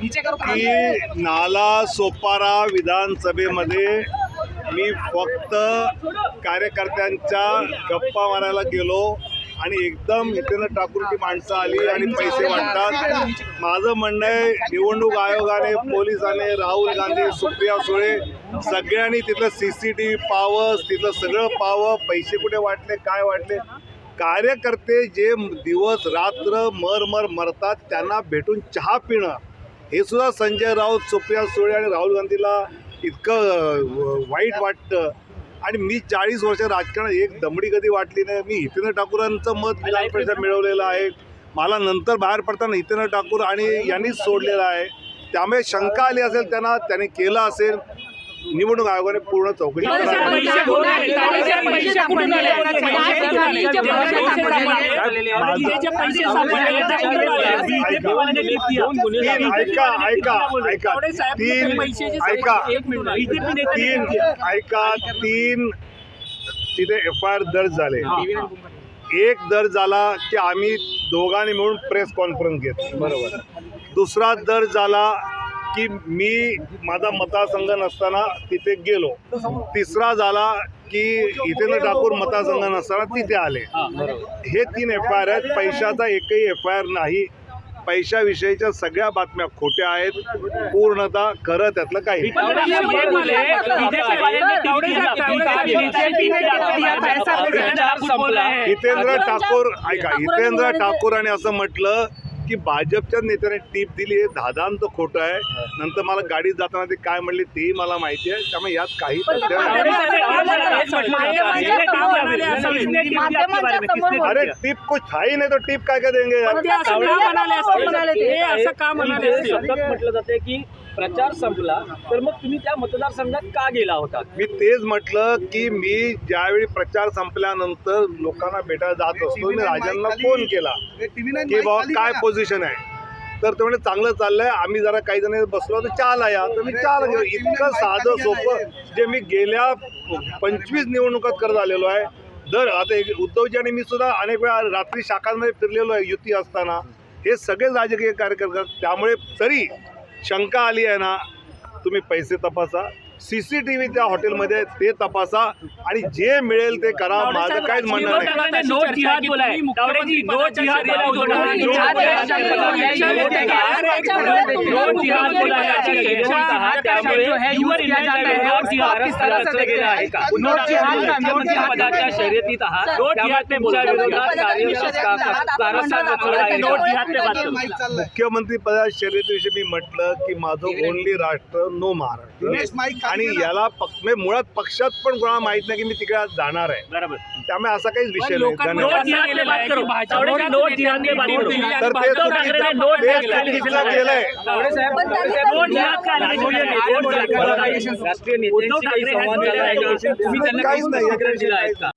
की? नाला सोपारा विधानसभेमध्ये मी फक्त कार्यकर्त्यांच्या गप्पा मारायला गेलो आणि एकदम इथे ठाकूरची माणसं आली आणि पैसे वाटतात. माझं म्हणणं आहे निवडणूक आयोगाने पोलिसाने राहुल गांधी सुप्रिया सुळे सगळ्यांनी तिथलं सी सी टी व्ही पावं तिथलं सगळं पावं पैसे कुठे वाटले काय वाटले? कार्यकर्ते जे दिवस रात्र मर मर मरतात त्यांना भेटून चहा पिणं. हे सुद्धा संजय राऊत सुप्रिया सुळे आणि राहुल गांधीला इतकं वाईट वाटतं. आणि मी चाळीस वर्ष राजकारणात एक दमडी कधी वाटली नाही. मी हितेंद्र ठाकूरांचं मत विधान परिषद मिळवलेलं आहे. मला नंतर बाहेर पडताना हितेंद्र ठाकूर आणि यांनीच सोडलेलं आहे. त्यामुळे शंका आली असेल त्यांना त्याने केलं असेल. निवडणूक आयोगाने पूर्ण चौकशी हे ऐका ऐका ऐका तीन ऐका तीन. ऐका तीन तिथे एफ आय आर दर्ज झाले एक दर्ज झाला की आम्ही दोघांनी मिळून प्रेस कॉन्फरन्स घेत बरोबर दुसरा दर्ज झाला की मी माझा मतदारसंघ नसताना तिथे गेलो तिसरा झाला की हितेंद्र ठाकूर मतदारसंघ नसताना तिथे आले हे तीन एफ आय आर आहेत पैशाचा एकही एफ आय आर नाही पैशाविषयीच्या सगळ्या बातम्या खोट्या आहेत पूर्णतः खरं त्यातलं काही है. हितेंद्र ठाकूर ऐका हितेंद्र ठाकूरांनी असं म्हटलं की भाजपच्या नेत्याने टीप दिली हे धादांत खोटं आहे. नंतर मला गाडीत जाताना ते काय म्हणले तेही मला माहिती आहे. त्यामुळे यात काही हे काम अरे? टीप कुछ था ही नाही तो टीप काय काय देंगे यार? ते असं का म्हणाले असतील? असं का म्हणाले इथे असतील? सतत म्हटलं जाते की प्रचार संपला तर मग तुम्ही त्या मतदारसंघात का गेला होता? मी तेच म्हटलं की मी ज्यावेळी प्रचार संपल्यानंतर लोकांना भेटायला जात असतो मी राजांना फोन केला की बाबा काय पोझिशन आहे? तर ते म्हणजे चांगलं चाललंय आम्ही जरा काही जण बसलो तर चहाला या तर मी घेऊ इतकं साधं सोपं जे मी गेल्या पंचवीस निवडणुकात करत आलेलो आहे. दर आता एक उद्धवजी आणि मी सुद्धा अनेक वेळा रात्री शाखांमध्ये फिरलेलो आहे युती असताना. हे सगळे राजकीय कार्यकर्ते. त्यामुळे तरी शंका आली आहे ना तुम्ही पैसे तपासा. सी सी टी व्ही त्या हॉटेलमध्ये ते तपासा आणि जे मिळेल ते करा. माझं काहीच म्हणणं नाही. है. है. है. है. मुख्यमंत्री पदा शर्यतीविषयी मी म्हटलं की माझं ओनली राष्ट्र नो महाराष्ट्र आणि याला म्हणजे मुळात पक्षात पण कोणाला माहीत नाही की मी तिकडे आज जाणार आहे. बरोबर. त्यामुळे असा काहीच विषय नाही. बात करो. तर ते उद्धव ठाकरेने चुकीचं ते. चुकीचं केलंय. राष्ट्रीय उद्धव नेत्यांशी काही ठाकरे संवाद यांनी झाला आहे. का? केलेलं आहे. तुम्ही त्यांना काहीच काही नाही. स्पष्टीकरण दिलं आहे का?